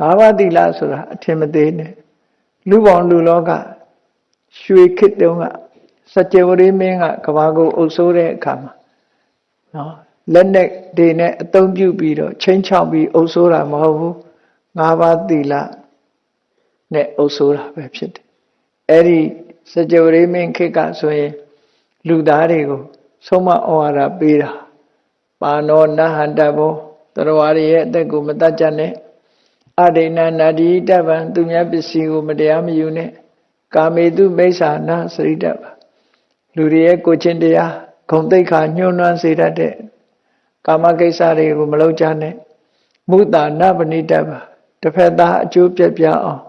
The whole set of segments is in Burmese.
ငါးပါးသီလဆိုတာအထင်မသေးနဲ့လူပေါင်းလူလောကရွှေခေတ်တုန်းကစကြဝဠာမင်းကကဘာကိုအုပ်စိုးတဲ့အခါမှာနော်လက်နဲ့တွေနဲ့အသုံးပြုပြီးတော့ချင်းချောက်ပြီးအုပ်စိုးတာမဟုတ်ဘူးငါးပါးသီလနဲ့အုပ်စိုးတာပဲဖြစ်တယ်အဲ့ဒီစကြဝဠာမင်းခေတ်ကဆိုရင်လူသားတွေကိုဆုံးမဩဝါဒပေးတာပါဏောနဟန္တဘောတရဝရရဲ့အသက်ကိုမတတ်ကြနဲ့ အဒိဏနာတိတဗံသူများပစ္စည်းကိုမတရားမယူနဲ့ကာမေတုမိစ္ဆာနာစရိတဗံလူတွေရဲ့ကိုချင်းတရားဂုံတိတ်ခါညှိုးနှွမ်းစေတတ်တဲ့ကာမကိစ္စတွေကိုမလုပ်ကြနဲ့မုတာနပဏိတဗံတစ်ဖက်သားအကျိုးပြက်ပြအောင်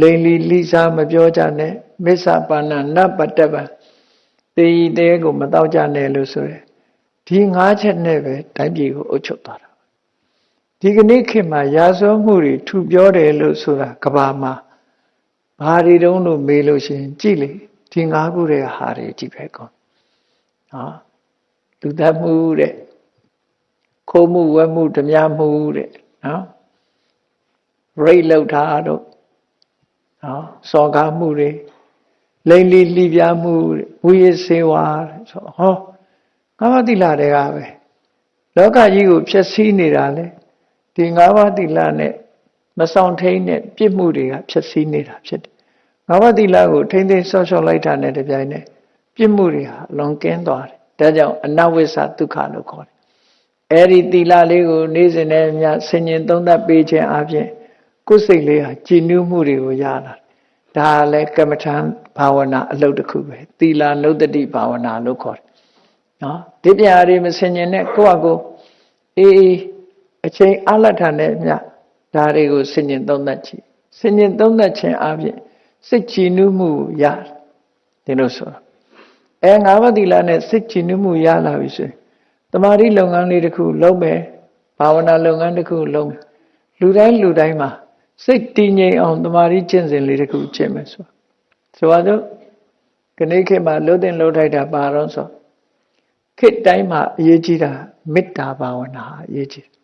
လိန်လီလိစားမပြောကြနဲ့မစ္ဆပါဏနပတ္တဗံတေဤတဲကိုမတော့ကြနဲ့လို့ဆိုရယ်ဒီငါးချက်နဲ့ပဲတိုင်းပြည်ကိုအုပ်ချုပ်သွားတာ ဒီကနေ့ခေတ်မှာရာဇဝမှုတွေထူပြောတယ်လို့ဆိုတာကဘာမှာဘာတွေတုံးလို့မေးလို့ရှိရင်ကြည့်လေဒီငါးခုတဲ့ဟာတွေကြည့်ပဲကောနော်လူသတ်မှုတဲ့ခိုးမှုဝဲမှုဓမြမှုတဲ့နော်ရိတ်လောက်တာတို့နော်စော်ကားမှုတွေလိမ့်လီလှပြမှုတဲ့ဝိရစေဝါတဲ့ဆိုဟောငါးပါးတိလာတွေကပဲလောကကြီးကိုဖျက်ဆီးနေတာလေ ဒီငါးပါးတိလာနဲ့မဆောင်ထိန်တဲ့ပြစ်မှုတွေကဖျက်ဆီးနေတာဖြစ်တယ်ငါးပါးတိလာကိုထိမ့်သိမ်းဆော့ဆော့လိုက်တာနဲ့တပြိုင်နက်ပြစ်မှုတွေဟာလွန်ကင်းသွားတယ်ဒါကြောင့်အနဝိသဒုက္ခလို့ခေါ်တယ်အဲ့ဒီတိလာလေးကိုနေ့စဉ်နဲ့မြဆင်ញင်သုံးသပ်ပေးခြင်းအပြင်ကိုယ်စိတ်လေးဟာကြည်နူးမှုတွေကိုရလာဒါလည်းကမ္မထံဘာဝနာအလုပ်တစ်ခုပဲသီလာနုတ္တိဘာဝနာလို့ခေါ်တယ်နော်ဒီပြာတွေမဆင်ញင်နဲ့ကိုယ့်အကိုအေးအေး အချိန်အလတ်ထနဲ့မြဒါတွေကိုဆင်ញင်သုံးသပ်ကြည့်ဆင်ញင်သုံးသပ်ခြင်းအပြင်စိတ်ကြည်နူးမှုရတယ်ဒီလိုဆိုတာအဲငါးပါးသီလနဲ့စိတ်ကြည်နူးမှုရလာပြီဆိုရင်တမာတိလုပ်ငန်းလေးတစ်ခုလုပ်မယ်ဘာဝနာလုပ်ငန်းတစ်ခုလုပ်မယ်လူတိုင်းလူတိုင်းမှာစိတ်တည်ငြိမ်အောင်တမာတိကျင့်စဉ်လေးတစ်ခုကျင့်မယ်ဆိုဆိုတော့ခဏခေတ်မှာလှုပ်တင်လှုပ်ထိုက်တာပါတော့ဆိုခေတ်တိုင်းမှာအရေးကြီးတာမေတ္တာဘာဝနာအရေးကြီး